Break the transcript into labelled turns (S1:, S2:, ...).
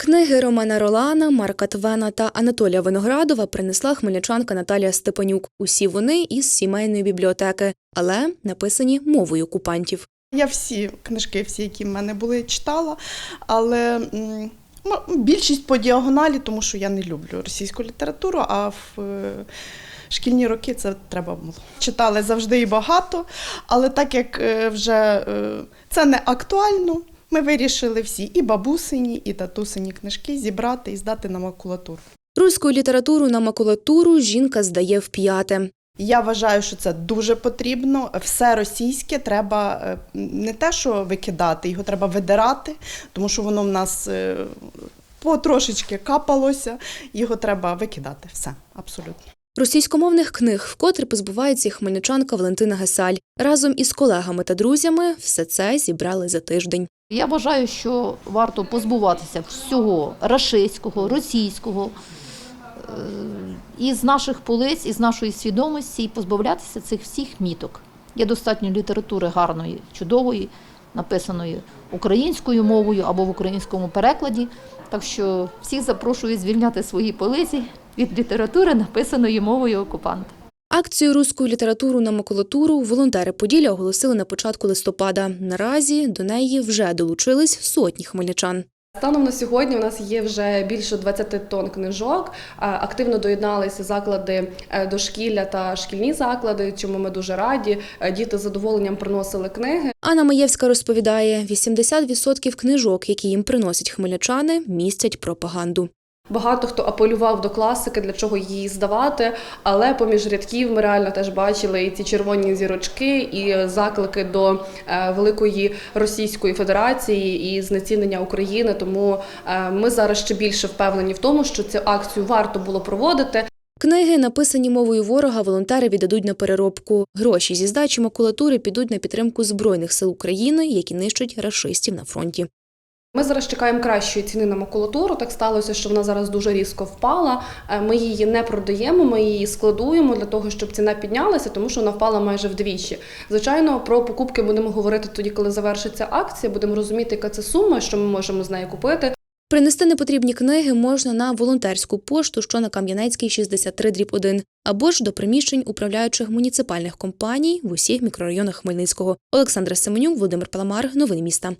S1: Книги Романа Ролана, Марка Твена та Анатолія Виноградова принесла хмельничанка Наталія Степанюк. Усі вони із сімейної бібліотеки, але написані мовою окупантів.
S2: Я всі книжки, всі, які в мене були, читала, але більшість по діагоналі, тому що я не люблю російську літературу, а в е, шкільні роки це треба було. Читали завжди і багато, але так як е, вже е, це не актуально, ми вирішили всі і бабусині, і татусині книжки зібрати і здати на макулатуру.
S1: Руську літературу на макулатуру жінка здає вп'яте.
S2: Я вважаю, що це дуже потрібно. Все російське треба е, не те, що викидати, його треба видирати, тому що воно в нас е, потрошечки капалося. Його треба викидати. Все, абсолютно.
S1: Російськомовних книг вкотре позбувається і хмельничанка Валентина Гесаль. Разом із колегами та друзями все це зібрали за тиждень.
S3: Я вважаю, що варто позбуватися всього рашистського, російського е, із наших полиць, із нашої свідомості і позбавлятися цих всіх міток. Є достатньо літератури гарної, чудової, написаної українською мовою або в українському перекладі. Так що всіх запрошую звільняти свої полиці від літератури, написаної мовою окупанта.
S1: Акцію руську літературу на макулатуру волонтери Поділля оголосили на початку листопада. Наразі до неї вже долучились сотні хмельничан.
S4: Станом на сьогодні у нас є вже більше 20 тонн книжок. Активно доєдналися заклади е, дошкілля та шкільні заклади, чому ми дуже раді. Е, Діти з задоволенням приносили книги.
S1: Анна Маєвська розповідає, 80% книжок, які їм приносять хмельничани, містять пропаганду.
S4: Багато хто апелював до класики, для чого її здавати, але поміж рядків ми реально теж бачили і ці червоні зірочки, і заклики до е, великої Російської Федерації і знецінення України. Тому е, ми зараз ще більше впевнені в тому, що цю акцію варто було проводити.
S1: Книги, написані мовою ворога, волонтери віддадуть на переробку. Гроші зі здачі макулатури підуть на підтримку Збройних сил України, які нищать рашистів на фронті.
S4: Ми зараз чекаємо кращої ціни на макулатуру. Так сталося, що вона зараз дуже різко впала. Е, Ми її не продаємо, ми її складуємо для того, щоб ціна піднялася, тому що вона впала майже вдвічі. Звичайно, про покупки будемо говорити тоді, коли завершиться акція. Будемо розуміти, яка це сума, що ми можемо з нею купити.
S1: Принести непотрібні книги можна на волонтерську пошту, що на Кам'янецькій 63 дріб 1, або ж до приміщень управляючих муніципальних компаній в усіх мікрорайонах Хмельницького. Олександра Семенюк, Володимир Паламар. Новини міста.